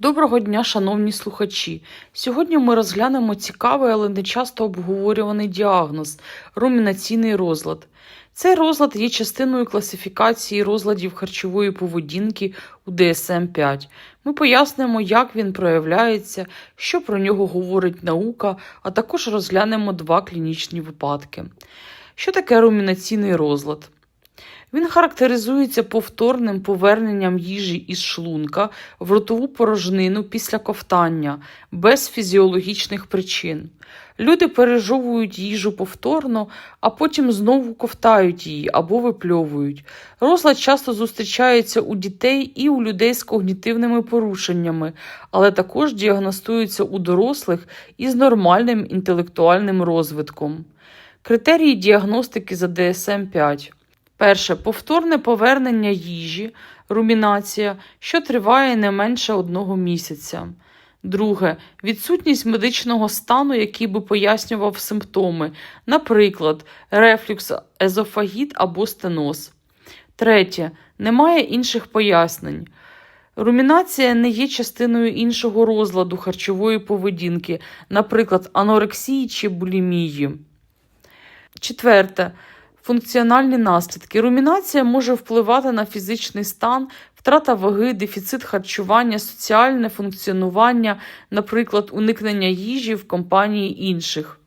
Доброго дня, шановні слухачі. Сьогодні ми розглянемо цікавий, але не часто обговорюваний діагноз румінаційний розлад. Цей розлад є частиною класифікації розладів харчової поведінки у DSM-5. Ми пояснимо, як він проявляється, що про нього говорить наука, а також розглянемо два клінічні випадки. Що таке румінаційний розлад? Він характеризується повторним поверненням їжі із шлунка в ротову порожнину після ковтання без фізіологічних причин. Люди пережовують їжу повторно, а потім знову ковтають її або випльовують. Розлад часто зустрічається у дітей і у людей з когнітивними порушеннями, але також діагностується у дорослих із нормальним інтелектуальним розвитком. Критерії діагностики за DSM-5 Перше повторне повернення їжі, румінація, що триває не менше одного місяця. Друге відсутність медичного стану, який би пояснював симптоми, наприклад, рефлюкс, езофагіт або стеноз. Третє немає інших пояснень. Румінація не є частиною іншого розладу харчової поведінки, наприклад, анорексії чи булімії. Четверте Функціональні наслідки. Румінація може впливати на фізичний стан, втрата ваги, дефіцит харчування, соціальне функціонування, наприклад, уникнення їжі в компанії інших.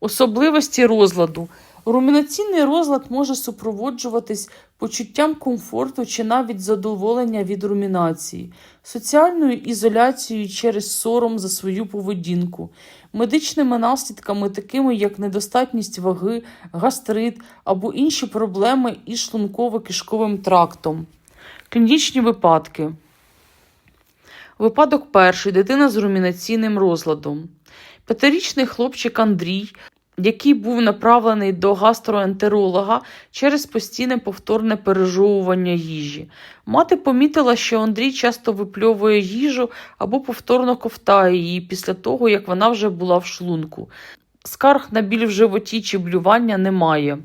Особливості розладу. Румінаційний розлад може супроводжуватись почуттям комфорту чи навіть задоволення від румінації, соціальною ізоляцією через сором за свою поведінку, медичними наслідками, такими як недостатність ваги, гастрит або інші проблеми із шлунково-кишковим трактом. Клінічні випадки. Випадок перший. Дитина з румінаційним розладом. П'ятирічний хлопчик Андрій який був направлений до гастроентеролога через постійне повторне пережовування їжі. Мати помітила, що Андрій часто випльовує їжу або повторно ковтає її після того, як вона вже була в шлунку. Скарг на біль в животі чи блювання немає.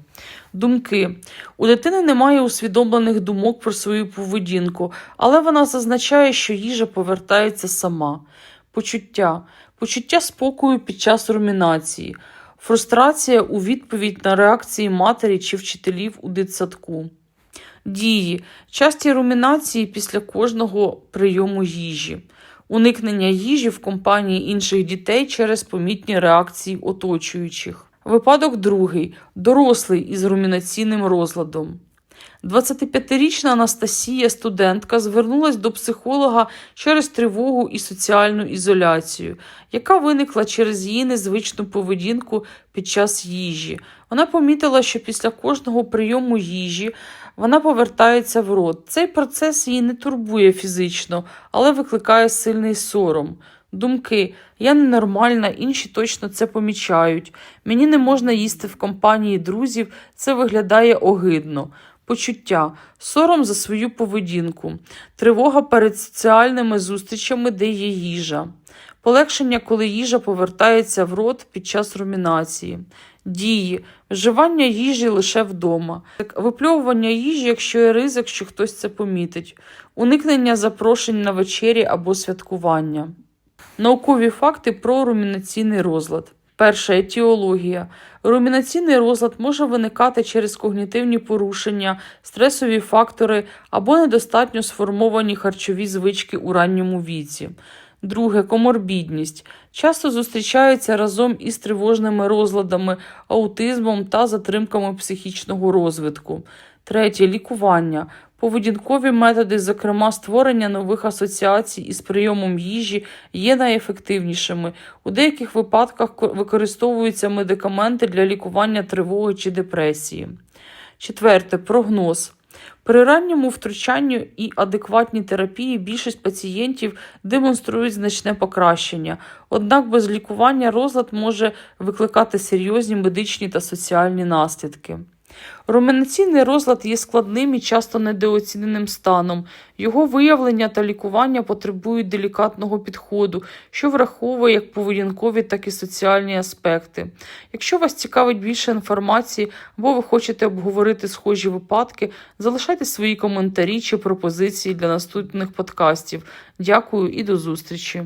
Думки. У дитини немає усвідомлених думок про свою поведінку, але вона зазначає, що їжа повертається сама. Почуття. Почуття спокою під час румінації. Фрустрація у відповідь на реакції матері чи вчителів у дитсадку. Дії. Часті румінації після кожного прийому їжі. Уникнення їжі в компанії інших дітей через помітні реакції оточуючих. Випадок другий. Дорослий із румінаційним розладом. 25-річна Анастасія, студентка, звернулася до психолога через тривогу і соціальну ізоляцію, яка виникла через її незвичну поведінку під час їжі. Вона помітила, що після кожного прийому їжі вона повертається в рот. Цей процес її не турбує фізично, але викликає сильний сором. Думки, я ненормальна, інші точно це помічають. Мені не можна їсти в компанії друзів, це виглядає огидно почуття, сором за свою поведінку, тривога перед соціальними зустрічами, де є їжа, полегшення, коли їжа повертається в рот під час румінації, дії, вживання їжі лише вдома, випльовування їжі, якщо є ризик, що хтось це помітить, уникнення запрошень на вечері або святкування. Наукові факти про румінаційний розлад. Перша етіологія. Румінаційний розлад може виникати через когнітивні порушення, стресові фактори або недостатньо сформовані харчові звички у ранньому віці. Друге коморбідність. Часто зустрічається разом із тривожними розладами, аутизмом та затримками психічного розвитку. Третє лікування. Поведінкові методи, зокрема створення нових асоціацій із прийомом їжі, є найефективнішими. У деяких випадках використовуються медикаменти для лікування тривоги чи депресії. Четверте прогноз. При ранньому втручанні і адекватній терапії більшість пацієнтів демонструють значне покращення, однак без лікування розлад може викликати серйозні медичні та соціальні наслідки. Румінаційний розлад є складним і часто недооціненим станом. Його виявлення та лікування потребують делікатного підходу, що враховує як поведінкові, так і соціальні аспекти. Якщо вас цікавить більше інформації або ви хочете обговорити схожі випадки, залишайте свої коментарі чи пропозиції для наступних подкастів. Дякую і до зустрічі!